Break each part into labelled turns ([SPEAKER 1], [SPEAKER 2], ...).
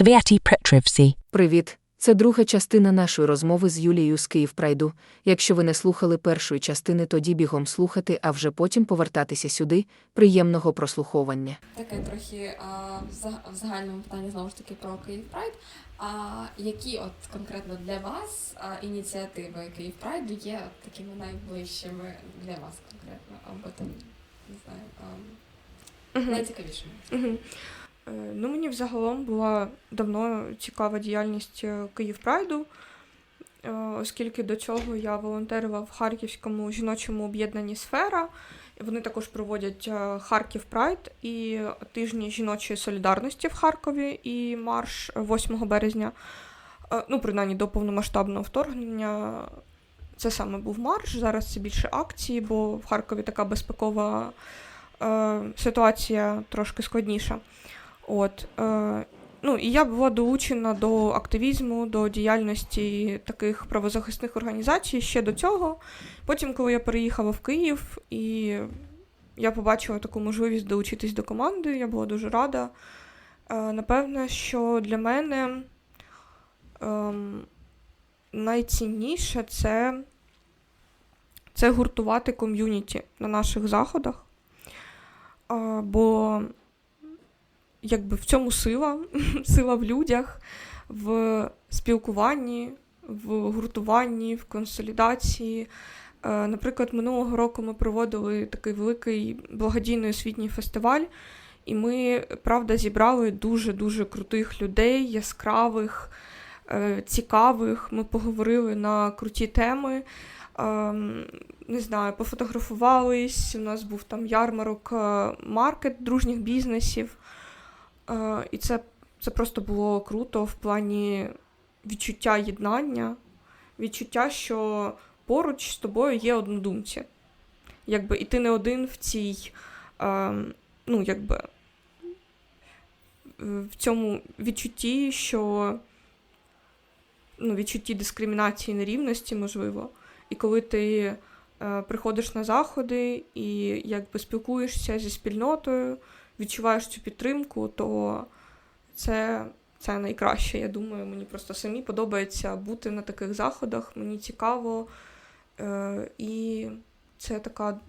[SPEAKER 1] Sviati Petrivsi.
[SPEAKER 2] Привіт! Це друга частина нашої розмови з Юлією з Київпрайду. Якщо ви не слухали першої частини, тоді бігом слухати, а вже потім повертатися сюди. Приємного прослуховування.
[SPEAKER 3] Таке трохи а, в заг- загальному питанні знову ж таки про Київ Прайд. А які от конкретно для вас а, ініціативи Київ Прайду є от такими найближчими для вас конкретно, або там не знаю, а, найцікавішими?
[SPEAKER 4] Е, Ну, мені взагалом була давно цікава діяльність е, Київ Прайду, е, оскільки до цього я волонтерила в Харківському жіночому об'єднанні Сфера. Вони також проводять Харків Прайд і тижні жіночої солідарності в Харкові і марш 8 березня. Ну, принаймні до повномасштабного вторгнення. Це саме був марш. Зараз це більше акції, бо в Харкові така безпекова е, ситуація трошки складніша. От, е, ну, і я була долучена до активізму, до діяльності таких правозахисних організацій ще до цього. Потім, коли я переїхала в Київ і я побачила таку можливість долучитись до команди, я була дуже рада. Е, напевне, що для мене ем, найцінніше це, це гуртувати ком'юніті на наших заходах. Е, бо якби в цьому сила, сила в людях, в спілкуванні, в гуртуванні, в консолідації. Е, Наприклад, минулого року ми проводили такий великий благодійний освітній фестиваль, і ми, правда, зібрали дуже-дуже крутих людей, яскравих, е, цікавих. Ми поговорили на круті теми. Ем, Не знаю, пофотографувались. У нас був там ярмарок, е, маркет дружніх бізнесів. І це, це просто було круто в плані відчуття єднання, відчуття, що поруч з тобою є однодумці. Якби, і ти не один в цій, е, ну, якби, в цьому відчутті, що ну, відчутті дискримінації нерівності, можливо. І коли ти е, приходиш на заходи і якби спілкуєшся зі спільнотою, відчуваєш цю підтримку, то це, це найкраще, я думаю. Мені просто самі подобається бути на таких заходах, мені цікаво. Е, і це така,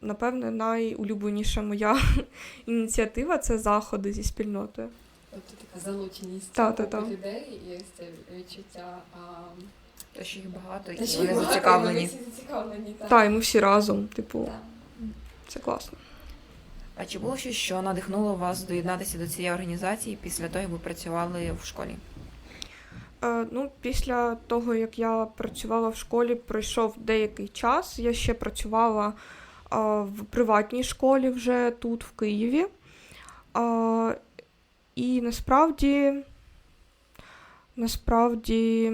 [SPEAKER 4] напевне, найулюбленіша моя ініціатива це заходи зі спільнотою.
[SPEAKER 3] Тобто така залученість
[SPEAKER 4] Та-та-та.
[SPEAKER 3] людей і ось це відчуття. А,
[SPEAKER 5] Те, що їх багато, і вони зацікавлені.
[SPEAKER 3] Так.
[SPEAKER 4] Та, і ми всі разом, типу, це класно.
[SPEAKER 5] А чи було щось, що надихнуло вас доєднатися до цієї організації після того, як ви працювали в школі?
[SPEAKER 4] Е, ну, після того, як я працювала в школі, пройшов деякий час. Я ще працювала е, в приватній школі вже тут, в Києві. Е, і насправді, насправді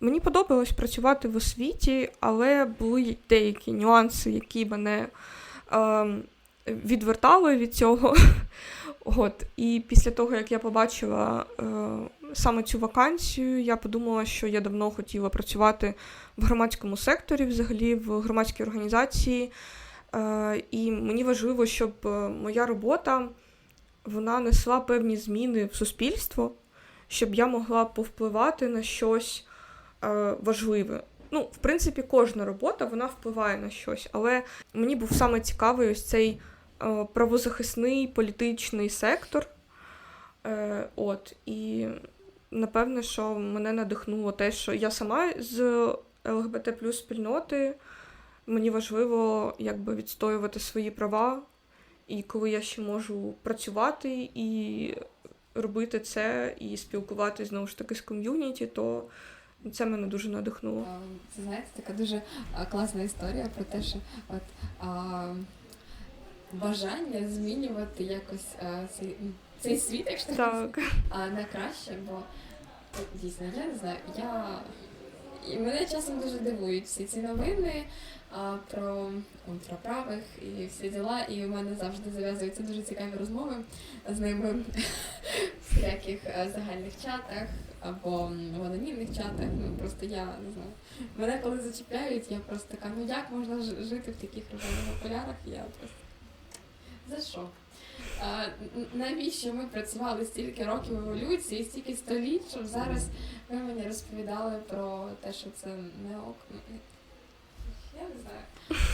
[SPEAKER 4] мені подобалось працювати в освіті, але були деякі нюанси, які мене е, відвертали від цього. От, і після того, як я побачила е, саме цю вакансію, я подумала, що я давно хотіла працювати в громадському секторі, взагалі в громадській організації. Е, і мені важливо, щоб е, моя робота вона несла певні зміни в суспільство, щоб я могла повпливати на щось е, важливе. Ну, в принципі, кожна робота вона впливає на щось, але мені був саме цікавий ось цей правозахисний політичний сектор. Е, От, і напевне, що мене надихнуло те, що я сама з ЛГБТ плюс спільноти, мені важливо якби відстоювати свої права. І коли я ще можу працювати і робити це, і спілкуватися знову ж таки з ком'юніті, то це мене дуже надихнуло.
[SPEAKER 3] Це знаєте, така дуже класна історія про те, що от а, бажання змінювати якось а, цей, цей світ, якщо так,
[SPEAKER 4] Так.
[SPEAKER 3] а на краще, бо дійсно, я не знаю, я і мене часом дуже дивують всі ці новини а, про ультраправих і всі діла, і у мене завжди зав'язуються дуже цікаві розмови з ними в всяких е, загальних чатах або в анонімних чатах. Ну просто я не знаю. Мене коли зачіпляють, я просто така, ну як можна жити в таких рожевих окулярах? Я просто За що? А, навіщо ми працювали стільки років еволюції, стільки століть, щоб зараз ви мені розповідали про те, що це не ок. Я не знаю.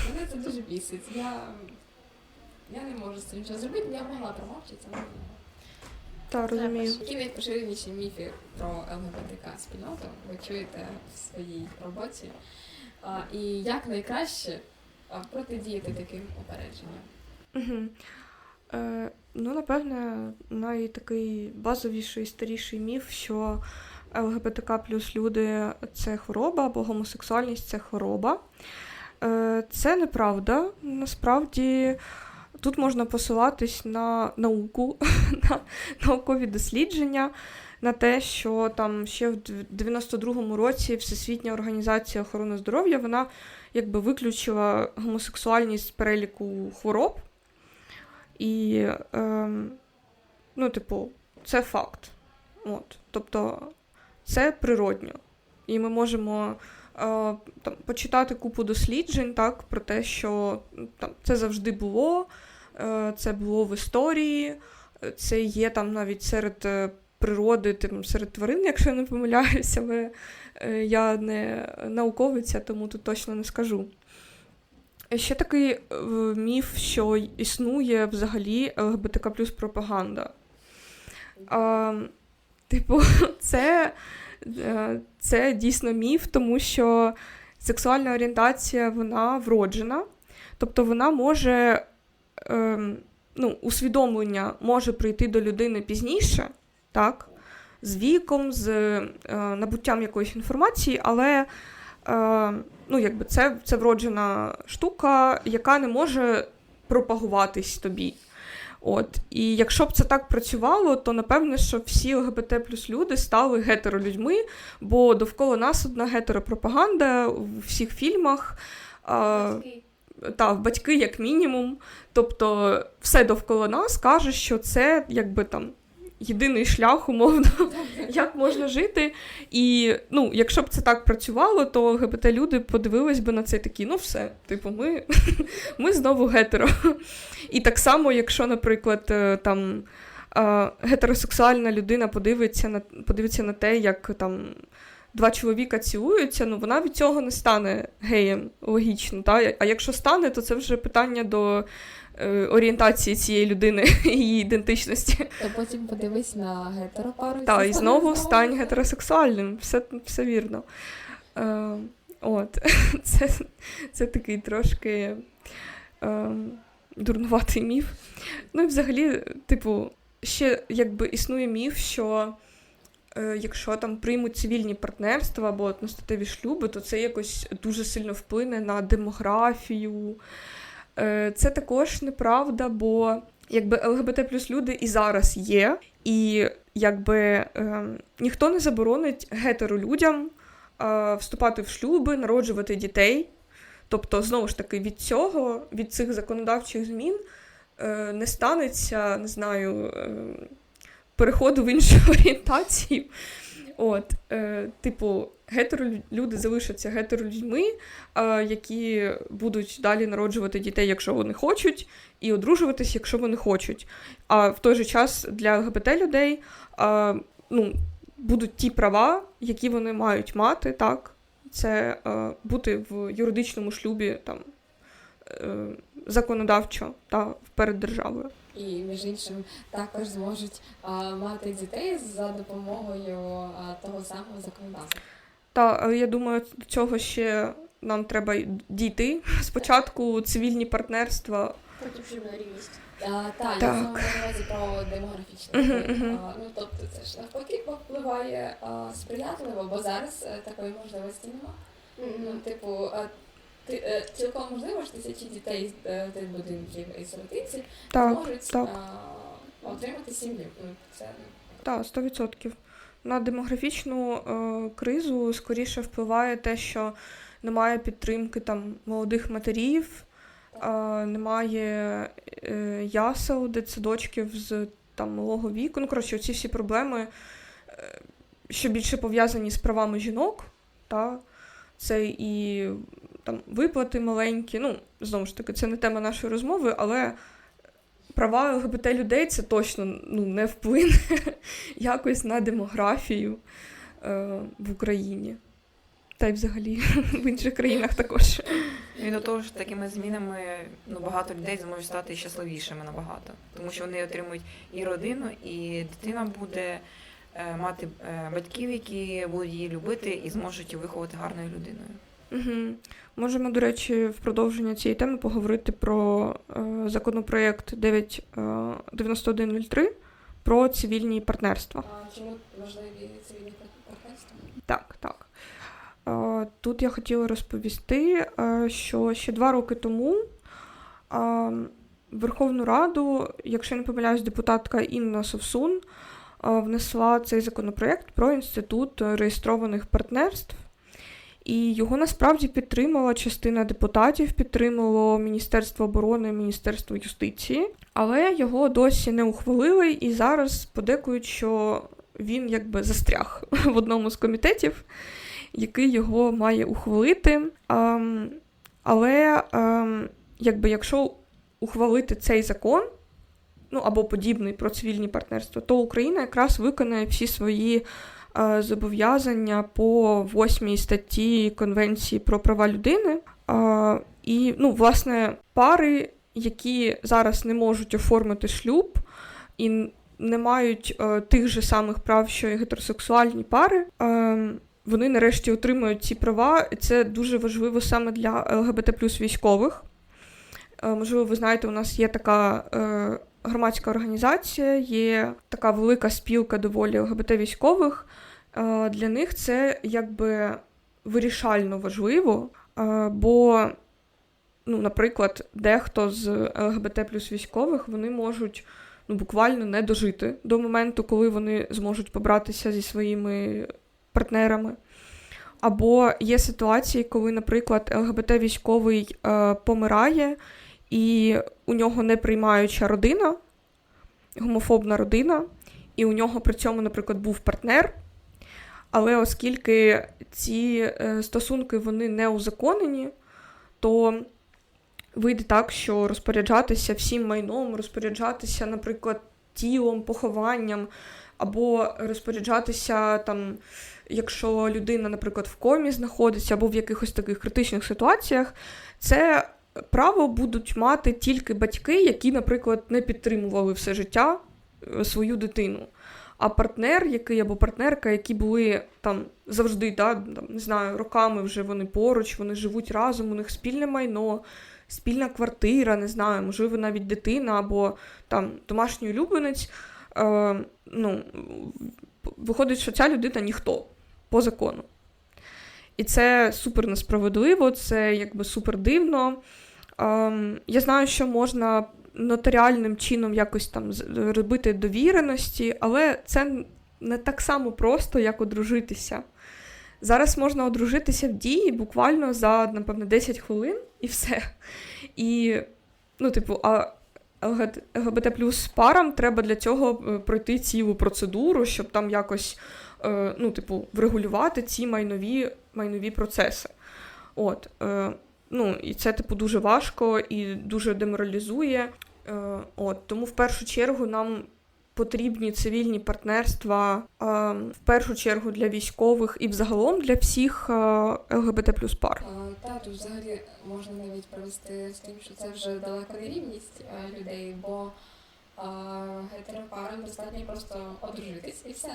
[SPEAKER 3] Мене це дуже бісить. Я, я не можу з цим нічого зробити, я могла промовчати, але не могла.
[SPEAKER 4] Та розумію.
[SPEAKER 3] Які найпоширеніші міфи про ЛГБТК спільноту ви чуєте в своїй роботі? А, і як найкраще протидіяти таким упередженням?
[SPEAKER 4] Угу. Е, ну, напевне, найтакий базовіший старіший міф, що ЛГБТК плюс люди це хвороба, або гомосексуальність це хвороба. Е, це неправда. Насправді тут можна посилатись на науку, на наукові дослідження, на те, що там ще в 92-му році Всесвітня організація охорони здоров'я вона якби виключила гомосексуальність з переліку хвороб. І, ем, ну, типу, це факт. От. Тобто, це природньо. І ми можемо е, там, почитати купу досліджень так, про те, що там, це завжди було, е, це було в історії, це є там навіть серед е, природи, там, серед тварин, якщо я не помиляюся, але е, я не науковиця, тому тут точно не скажу. Ще такий е, міф, що існує взагалі ЛГБТК плюс пропаганда. А, типу, це, е, це дійсно міф, тому що сексуальна орієнтація вона вроджена, тобто вона може, ем, ну, усвідомлення може прийти до людини пізніше, так, з віком, з е, набуттям якоїсь інформації, але е, ну, якби це, це вроджена штука, яка не може пропагуватись тобі. От. І якщо б це так працювало, то напевне, що всі ЛГБТ плюс люди стали гетеролюдьми, бо довкола нас одна гетеропропаганда у всіх фільмах. А, та, батьки як мінімум. Тобто все довкола нас каже, що це якби там єдиний шлях, умовно, як можна жити. І ну, якщо б це так працювало, то ЛГБТ-люди подивились би на це такі, ну все, типу, ми, ми знову гетеро. І так само, якщо, наприклад, е, там е, гетеросексуальна людина подивиться на, подивиться на те, як там. Два чоловіка цілуються, ну вона від цього не стане геєм, логічно. Та? А якщо стане, то це вже питання до орієнтації цієї людини її ідентичності.
[SPEAKER 3] То потім подивись на гетеропару.
[SPEAKER 4] Та,
[SPEAKER 3] це
[SPEAKER 4] і знову стань гетеросексуальним. Все, все вірно. Е, от. Це, це такий трошки е, дурнуватий міф. Ну і взагалі, типу, ще якби існує міф, що е, якщо там приймуть цивільні партнерства або одностатеві шлюби, то це якось дуже сильно вплине на демографію. Е, це також неправда, бо якби ЛГБТ плюс люди і зараз є, і якби е, ніхто не заборонить гетеролюдям е, вступати в шлюби, народжувати дітей. Тобто, знову ж таки, від цього, від цих законодавчих змін не станеться, не знаю, переходу в іншу орієнтацію. От, е, типу, гетеролюди залишаться гетеролюдьми, е, які будуть далі народжувати дітей, якщо вони хочуть, і одружуватись, якщо вони хочуть. А в той же час для ЛГБТ людей е, ну, будуть ті права, які вони мають мати, так. Це е, бути в юридичному шлюбі там, е, законодавчо та перед державою.
[SPEAKER 3] І між іншим також зможуть а, мати дітей за допомогою а, того самого законодавства.
[SPEAKER 4] Та я думаю, до цього ще нам треба дійти. Спочатку цивільні партнерства.
[SPEAKER 1] Потім.
[SPEAKER 3] А, та, я
[SPEAKER 4] Так.
[SPEAKER 3] знову на увазі про демографічний. А, Ну тобто це ж навпаки впливає а, сприятливо, бо зараз е, такої можливості немає. Ну, типу, а, ти, е, цілком можливо ж тисячі дітей з е, тих будинків і сиротиці можуть
[SPEAKER 4] так.
[SPEAKER 3] а, отримати сім'ю. Ну, це
[SPEAKER 4] Так, 100%. На демографічну е, кризу скоріше впливає те, що немає підтримки там молодих матерів, е, немає е, ясел, дитсадочків з там малого віку. Ну, коротше, ці всі проблеми, е, що більше пов'язані з правами жінок, та, це і там виплати маленькі. Ну, знову ж таки, це не тема нашої розмови, але права ЛГБТ людей це точно ну, не вплине якось на демографію е, в Україні. Та й взагалі в інших країнах також.
[SPEAKER 5] Ну, І до того ж, такими змінами ну, багато людей зможуть стати щасливішими набагато, тому що вони отримують і родину, і дитина буде е, мати е, батьків, які будуть її любити і зможуть її виховати гарною людиною.
[SPEAKER 4] Угу. Можемо, до речі, в продовження цієї теми поговорити про е, законопроєкт 99103 про цивільні партнерства.
[SPEAKER 3] А чому важливі цивільні партнерства?
[SPEAKER 4] Так, так. Е, Тут я хотіла розповісти, е, що ще два роки тому е, Верховну Раду, якщо не помиляюсь, депутатка Інна Совсун е, внесла цей законопроект про інститут реєстрованих партнерств. І його насправді підтримала частина депутатів, підтримало Міністерство оборони, Міністерство юстиції, але його досі не ухвалили, і зараз подекують, що він якби застряг в одному з комітетів, який його має ухвалити. Ем, але ем, якби якщо ухвалити цей закон, ну або подібний про цивільні партнерства, то Україна якраз виконає всі свої зобов'язання по восьмій статті Конвенції про права людини. Е, і, ну, власне, пари, які зараз не можуть оформити шлюб і не мають е, тих же самих прав, що і гетеросексуальні пари. Е, вони нарешті отримують ці права, і це дуже важливо саме для ЛГБТ плюс військових. Е, можливо, ви знаєте, у нас є така е, громадська організація, є така велика спілка доволі ЛГБТ військових. Е, для них це якби вирішально важливо, е, бо, ну, наприклад, дехто з ЛГБТ плюс військових вони можуть ну, буквально не дожити до моменту, коли вони зможуть побратися зі своїми партнерами. Або є ситуації, коли, наприклад, ЛГБТ військовий е, помирає, і у нього не приймаюча родина, гомофобна родина, і у нього при цьому, наприклад, був партнер. Але оскільки ці е, стосунки вони не узаконені, то вийде так, що розпоряджатися всім майном, розпоряджатися, наприклад, тілом, похованням, або розпоряджатися там, якщо людина, наприклад, в комі знаходиться, або в якихось таких критичних ситуаціях, це право будуть мати тільки батьки, які, наприклад, не підтримували все життя е, свою дитину. А партнер, який або партнерка, які були там завжди, да, там, не знаю, роками вже вони поруч, вони живуть разом, у них спільне майно, спільна квартира, не знаю, можливо, навіть дитина або там домашній улюбленець. Е, ну, виходить, що ця людина ніхто по закону. І це супер несправедливо, це якби супер дивно. Ем, я знаю, що можна нотаріальним чином якось там робити довіреності, але це не так само просто, як одружитися. Зараз можна одружитися в дії буквально за, напевно, 10 хвилин і все. І, ну, типу, а ЛГБТ плюс парам треба для цього е, пройти цілу процедуру, щоб там якось ну, типу, врегулювати ці майнові, майнові процеси. От, е, ну, і це, типу, дуже важко і дуже деморалізує. Е, от, тому в першу чергу нам потрібні цивільні партнерства, е, в першу чергу для військових і взагалом для всіх е, ЛГБТ плюс пар.
[SPEAKER 3] Та тут взагалі можна навіть провести з тим, що це вже далеко не рівність людей, бо гетеропарам достатньо просто одружитись і все.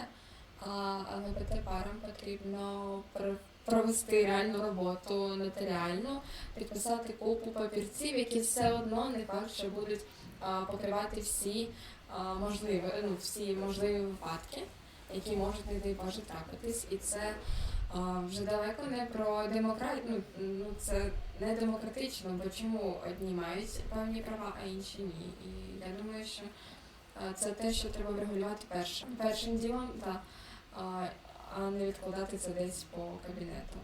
[SPEAKER 3] А ЛГБТ-парам потрібно пр- провести реальну роботу нотаріально, підписати купу папірців, які все одно не факт, що будуть покривати всі можливі, ну, всі можливі випадки, які можуть, не дай Боже, трапитись. І це вже далеко не про демократію. Ну, ну це не демократично, бо чому одні мають певні права, а інші ні. І я думаю, що це те, що треба врегулювати першим. Першим ділом, та, а, а не відкладати це десь по кабінетам.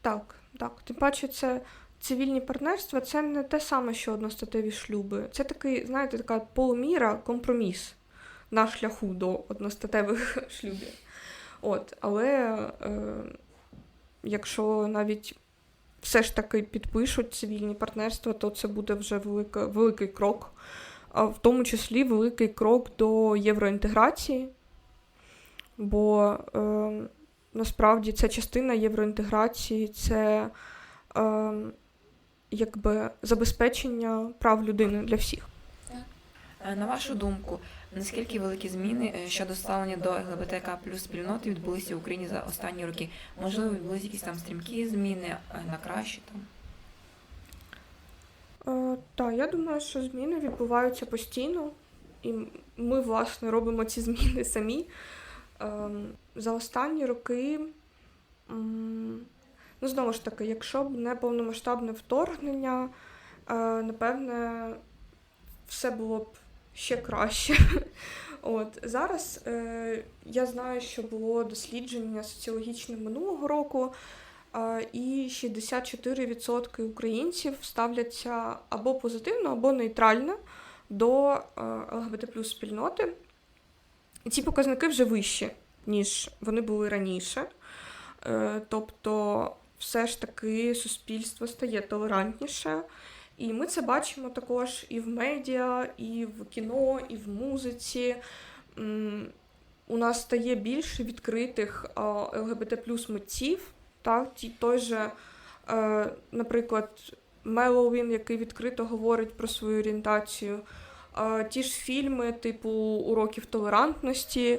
[SPEAKER 4] Так, так. Тим паче, це цивільні партнерства це не те саме, що одностатеві шлюби. Це такий, знаєте, така полуміра, компроміс на шляху до одностатевих шлюбів. От, але е, якщо навіть все ж таки підпишуть цивільні партнерства, то це буде вже велика, великий крок в тому числі великий крок до євроінтеграції, бо е, насправді це частина євроінтеграції, це е, якби забезпечення прав людини для всіх.
[SPEAKER 5] Е, На вашу думку, наскільки великі зміни е, щодо ставлення до ЛГБТК плюс спільноти відбулися в Україні за останні роки? Можливо, відбулися якісь там стрімкі зміни е, на краще там?
[SPEAKER 4] Е, так, я думаю, що зміни відбуваються постійно, і ми, власне, робимо ці зміни самі. Ем, За останні роки, ну, знову ж таки, якщо б не повномасштабне вторгнення, е, напевне, все було б ще краще. От зараз е, я знаю, що було дослідження соціологічне минулого року, е, і 64% українців ставляться або позитивно, або нейтрально до е, ЛГБТ плюс спільноти. І ці показники вже вищі, ніж вони були раніше. Е, Тобто, все ж таки суспільство стає толерантніше. І ми це бачимо також і в медіа, і в кіно, і в музиці. У нас стає більше відкритих ЛГБТ плюс митців. Так? Ті, той же, е, наприклад, Меловін, який відкрито говорить про свою орієнтацію. Ті ж фільми, типу уроків толерантності.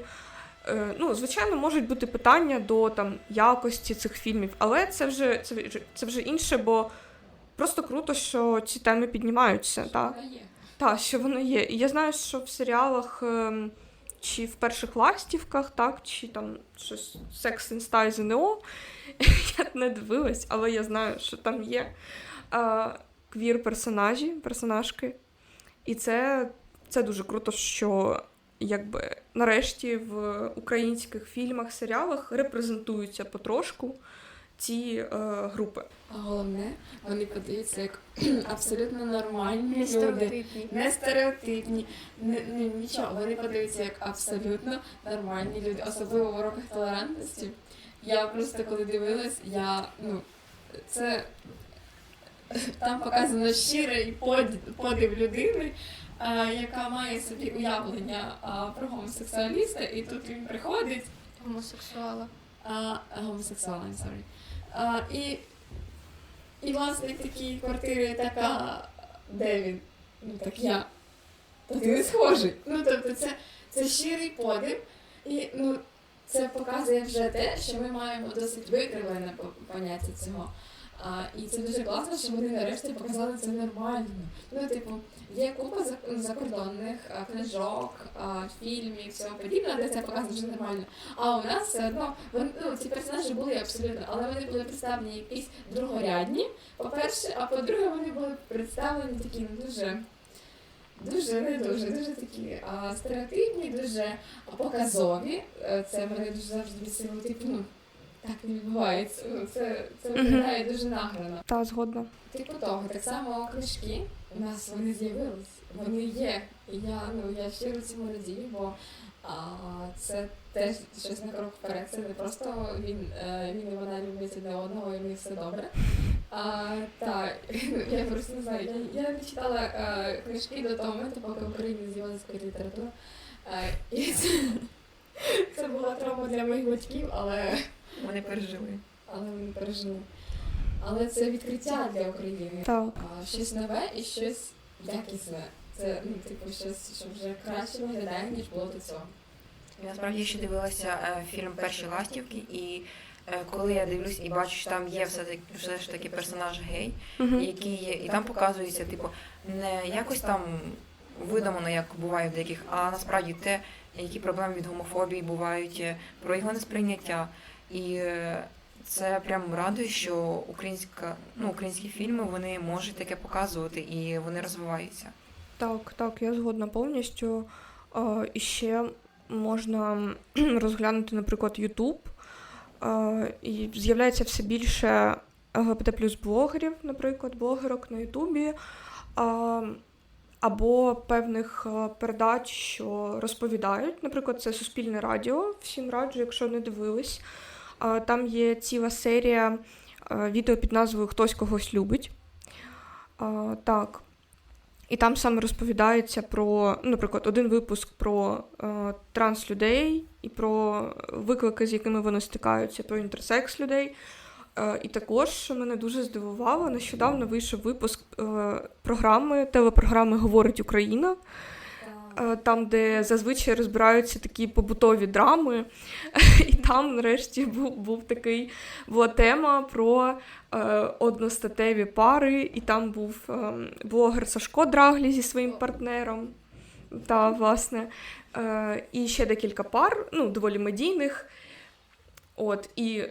[SPEAKER 4] Е, Ну, звичайно, можуть бути питання до там, якості цих фільмів, але це вже, це, вже- це вже інше, бо просто круто, що ці теми піднімаються. Так, так що воно є. І я знаю, що в серіалах ем, чи в перших ластівках, так, чи там щось Sex and Style ЗНО, я не дивилась, але я знаю, що там є е, квір-персонажі, персонажки. І це, це дуже круто, що якби нарешті в українських фільмах, серіалах репрезентуються потрошку ці е, групи.
[SPEAKER 3] А головне, вони подаються як абсолютно нормальні люди. Не стереотипні, не, не, нічого. Вони подаються як абсолютно нормальні люди, особливо в уроках толерантності. Я просто коли дивилась, я ну це там показано щирий подив, людини, яка має собі уявлення про гомосексуаліста, і тут він приходить
[SPEAKER 1] Гомосексуала.
[SPEAKER 3] а, гомосексуал, I'm sorry. А, і, і власник такій квартири така, де він? Ну так я. Та ти не схожий. Ну тобто це, це щирий подив, і ну, це показує вже те, що ми маємо досить викривлене поняття цього. А, і це дуже класно, що вони нарешті показали це нормально. Ну, типу, є купа закордонних книжок, фільмів, всього подібного, де це показано вже нормально. А у нас все одно вони, ну, ці персонажі були абсолютно, але вони були представлені якісь другорядні, по-перше, а по-друге, вони були представлені такі ну, дуже. Дуже не дуже, дуже такі а, стереотипні, дуже показові. Е, Це мене дуже завжди бісило, типу, ну так не відбувається. Ну, це, це виглядає дуже награно.
[SPEAKER 4] Та згодна.
[SPEAKER 3] Типу того, так само книжки у нас вони з'явились, вони є. І я ну я щиро цьому радію, бо а, це теж щось на крок вперед. Це не просто він, е, він і вона люблять одне одного, і в них все добре. А, так, я просто не знаю. Я, я не читала е, книжки до того моменту, поки в Україні з'явилася література. Е, і це, це була травма для моїх батьків, але
[SPEAKER 5] Вони пережили.
[SPEAKER 3] але вони пережили. Але це відкриття для України.
[SPEAKER 4] Так.
[SPEAKER 3] А, щось нове і щось якісне. Це ну, типу, щось, що вже краще виглядає, ніж було до цього.
[SPEAKER 5] Я насправді ще дивилася е, фільм Перші ластівки, і е, коли я дивлюсь і бачу, що там є все таки все ж таки персонаж гей,
[SPEAKER 4] Угу.
[SPEAKER 5] який є, і там показується, типу, не якось там видумано, як буває в деяких, а насправді те, які проблеми від гомофобії бувають, е, про його несприйняття. І це прям радує, що українська, ну, українські фільми вони можуть таке показувати і вони розвиваються.
[SPEAKER 4] Так, так, я згодна повністю. І ще можна розглянути, наприклад. Е, І з'являється все більше ЛГБТ плюс блогерів, наприклад, блогерок на Ютубі. Або певних передач, що розповідають. Наприклад, це Суспільне радіо. Всім раджу, якщо не дивились. Там є ціла серія е, відео під назвою Хтось когось любить. Так. І там саме розповідається про, наприклад, один випуск про е, транслюдей і про виклики, з якими вони стикаються, про інтерсекс людей. Е, і також мене дуже здивувало, нещодавно вийшов випуск програми, телепрограми Говорить Україна, там, де зазвичай розбираються такі побутові драми. І там, нарешті, був, був такий, була тема про е, одностатеві пари, і там був е, блогер Сашко Драглі зі своїм партнером. Та, власне, е, і ще декілька пар, ну, доволі медійних. От, і,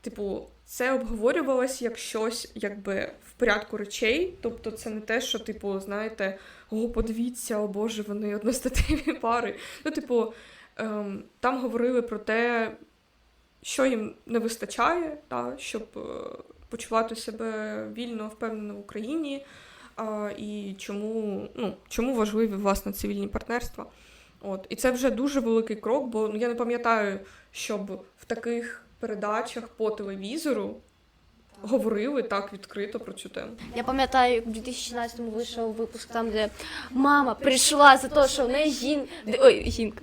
[SPEAKER 4] типу, це обговорювалось як щось, якби в порядку речей. Тобто, це не те, що, типу, знаєте, о, подивіться, о Боже, вони одностатеві пари. Ну, типу, ем, там говорили про те, що їм не вистачає, та, щоб е, почувати себе вільно, впевнено в Україні, а, і чому, ну, чому важливі власне цивільні партнерства. От. І це вже дуже великий крок, бо ну, я не пам'ятаю, щоб в таких передачах по телевізору говорили так відкрито про цю тему.
[SPEAKER 1] Я пам'ятаю, як в 2016-му вийшов випуск там, де мама прийшла за те, що в неї жін... Ой, жінка.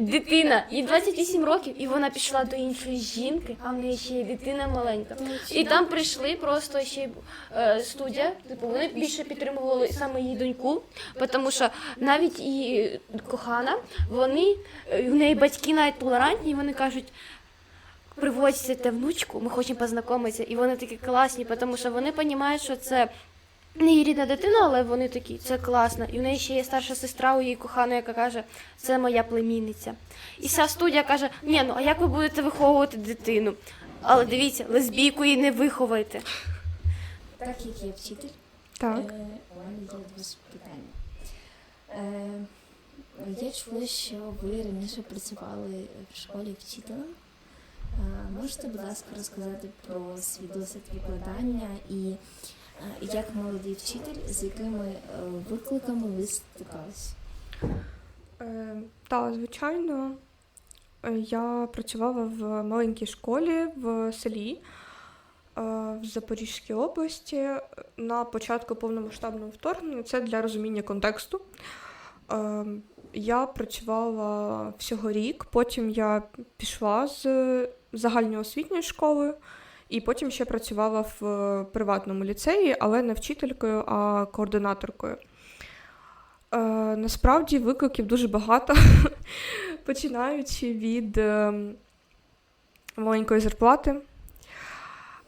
[SPEAKER 1] Дитина, їй 28 років, і вона пішла до іншої жінки, а в неї ще є дитина маленька. І там прийшли просто ще е, студія, типу вони більше підтримували саме її доньку, тому що навіть її кохана, вони е, в неї батьки навіть толерантні, і вони кажуть. Приводьте внучку, ми хочемо познайомитися, і вони такі класні, тому що вони розуміють, що це не її рідна дитина, але вони такі, це класно. І в неї ще є старша сестра у її коханої, яка каже, це моя племінниця. І вся студія каже: ні, ну а як ви будете виховувати дитину? Але дивіться, лесбійку її не виховайте.
[SPEAKER 6] Так як я вчитель,
[SPEAKER 4] Так.
[SPEAKER 6] е, у мене є до вас питання. Е, я чула, що ви раніше працювали в школі вчителем. Е, можете, будь ласка, розказати про свій досвід викладання і е, як молодий вчитель, з якими е, викликами ви стикалися?
[SPEAKER 4] Е, так, звичайно. Я працювала в маленькій школі в селі в Запорізькій області на початку повномасштабного вторгнення. Це для розуміння контексту. Я працювала всього рік, потім я пішла з загальноосвітньої школи, і потім ще працювала в е, приватному ліцеї, але не вчителькою, а координаторкою. Е, насправді викликів дуже багато, починаючи від е, маленької зарплати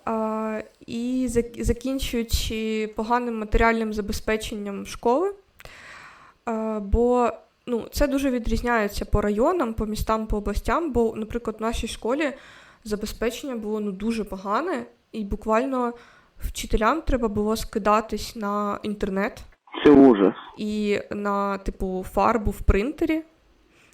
[SPEAKER 4] е, і закінчуючи поганим матеріальним забезпеченням школи. Бо ну, це дуже відрізняється по районам, по містам, по областям. Бо, наприклад, в нашій школі забезпечення було ну, дуже погане, і буквально вчителям треба було скидатись на інтернет
[SPEAKER 7] Це ужас.
[SPEAKER 4] і на типу фарбу в принтері.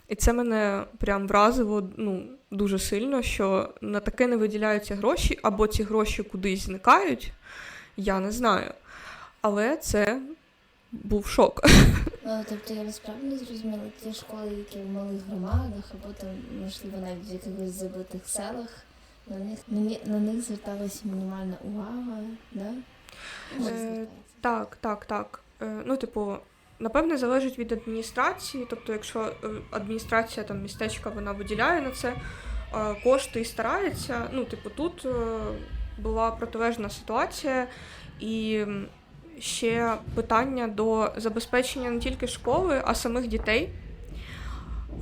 [SPEAKER 4] І це мене прям вразило ну, дуже сильно, що на таке не виділяються гроші, або ці гроші кудись зникають, я не знаю. Але це був шок.
[SPEAKER 6] Ну, тобто я вас правильно зрозуміла, ті школи, які в малих громадах, або там, можливо, навіть в якихось забитих селах, на них, на, на них зверталася мінімальна увага, да?
[SPEAKER 4] Е. Так, так, так. Е, ну, типу, напевне, залежить від адміністрації. Тобто, якщо е, адміністрація там містечка вона виділяє на це е, кошти і старається. Ну, типу, тут е, була протилежна ситуація, і ще питання до забезпечення не тільки школи, а самих дітей.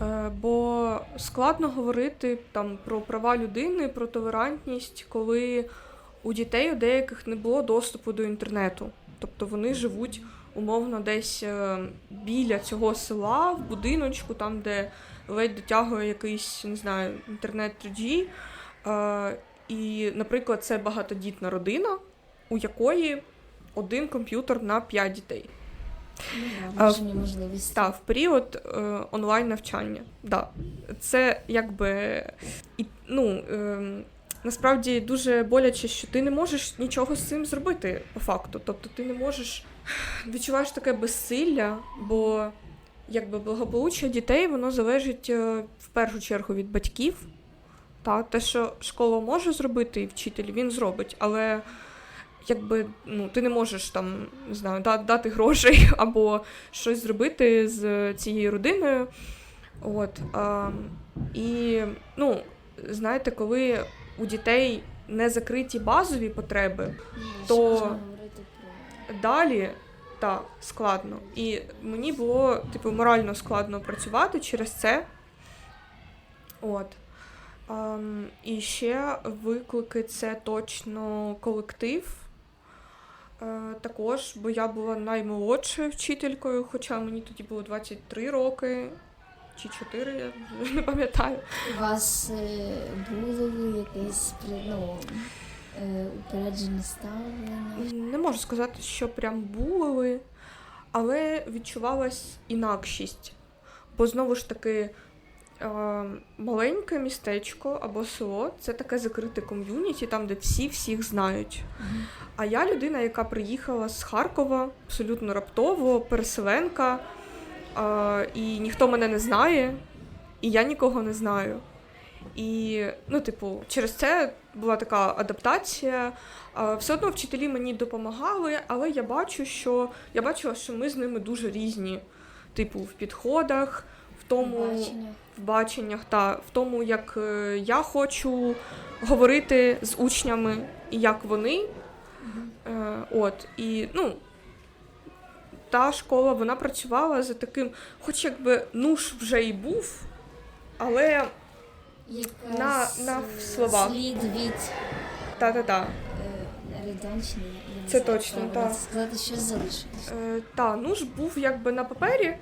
[SPEAKER 4] Е, Бо складно говорити там про права людини, про толерантність, коли у дітей у деяких не було доступу до інтернету. Тобто вони живуть умовно десь е, біля цього села, в будиночку, там, де ледь дотягує якийсь, не знаю, інтернет 3G. Е, І, наприклад, це багатодітна родина, у якої один комп'ютер на 5 дітей.
[SPEAKER 6] Ну, да, обмежені можливості.
[SPEAKER 4] Та, в період е, онлайн навчання. Да. Це якби і, ну, е, насправді дуже боляче, що ти не можеш нічого з цим зробити по факту. Тобто ти не можеш відчуваєш таке безсилля, бо якби благополуччя дітей воно залежить е, в першу чергу від батьків. Та, те, що школа може зробити і вчитель, він зробить, але якби ну, ти не можеш там не знаю, дати грошей або щось зробити з цією родиною. От, а, і ну, знаєте, коли у дітей не закриті базові потреби,
[SPEAKER 6] Що
[SPEAKER 4] То- далі так, складно. І мені було типу морально складно працювати через це. От. Ем, і ще виклики це точно колектив. Е, також, бо я була наймолодшою вчителькою, хоча мені тоді було 23 роки чи 4, я вже не пам'ятаю.
[SPEAKER 6] у вас е, було якесь при- ну, е, упереджене ставлення?
[SPEAKER 4] Не можу сказати, що прям були, але відчувалась інакшість. Бо знову ж таки, е, маленьке містечко або село це таке закрите ком'юніті, там, де всі всіх знають. А я людина, яка приїхала з Харкова абсолютно раптово, переселенка, е, і ніхто мене не знає, і я нікого не знаю. І, ну, типу, через це була така адаптація. Все одно вчителі мені допомагали, але я бачу, що я бачила, що ми з ними дуже різні. Типу, в підходах, в тому
[SPEAKER 6] Бачення.
[SPEAKER 4] В баченнях та в тому, як е, я хочу говорити з учнями і як вони. Е, От, і ну, та школа вона працювала за таким, хоч якби нуж вже і був, але
[SPEAKER 6] Якась,
[SPEAKER 4] на
[SPEAKER 6] е,
[SPEAKER 4] словах.
[SPEAKER 6] Слід від
[SPEAKER 4] та-та-та.
[SPEAKER 6] радянщини.
[SPEAKER 4] Це точно, так.
[SPEAKER 6] Сказати, що залишилось.
[SPEAKER 4] Та, нуж був якби на папері,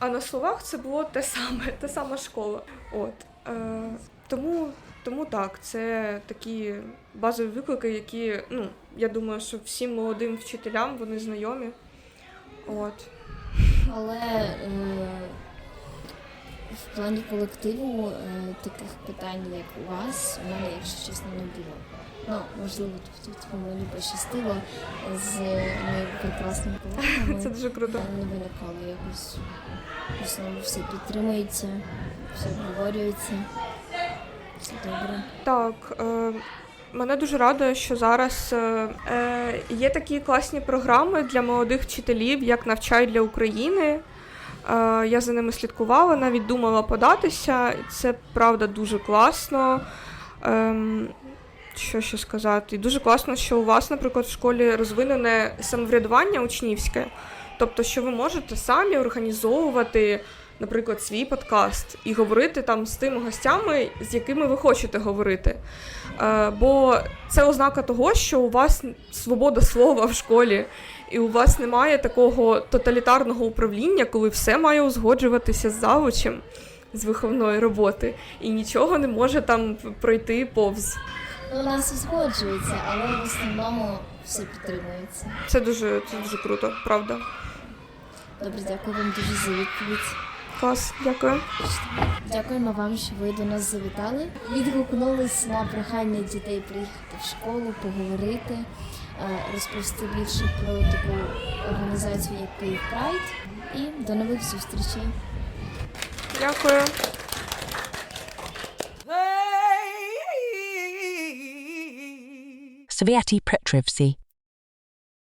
[SPEAKER 4] а на словах це було те саме, та сама школа. От. Е, тому, тому так, це такі базові виклики, які, ну, я думаю, що всім молодим вчителям вони знайомі. От.
[SPEAKER 6] Але е, в плані колективу е, таких питань, як у вас, у мене, якщо чесно, не було. Ну, можливо, тут, мені пощастило з моїми прекрасними колегами.
[SPEAKER 4] Це дуже круто.
[SPEAKER 6] Не виникало якось. В основному все підтримується, все обговорюється. Все добре.
[SPEAKER 4] Так, е, мене дуже радує, що зараз е, е, є такі класні програми для молодих вчителів, як «Навчай для України. Е, я за ними слідкувала, навіть думала податися. Це правда дуже класно. Ем, що ще сказати? І дуже класно, що у вас, наприклад, в школі розвинене самоврядування учнівське. Тобто, що ви можете самі організовувати, наприклад, свій подкаст і говорити там з тими гостями, з якими ви хочете говорити. Е, бо це ознака того, що у вас свобода слова в школі, і у вас немає такого тоталітарного управління, коли все має узгоджуватися з завучем з виховної роботи, і нічого не може там пройти повз.
[SPEAKER 6] Ну, у нас узгоджується, але в основному все підтримується.
[SPEAKER 4] Це дуже, це дуже круто, правда.
[SPEAKER 6] Добре, дякую вам дуже за відповідь.
[SPEAKER 4] Клас, дякую.
[SPEAKER 6] Дякуємо вам, що ви до нас завітали. Відгукнулись на прохання дітей приїхати в школу, поговорити, е, розповісти більше про таку організацію, як Київ Прайд. І до нових зустрічей.
[SPEAKER 4] Дякую.
[SPEAKER 7] Svieti Petrovsi.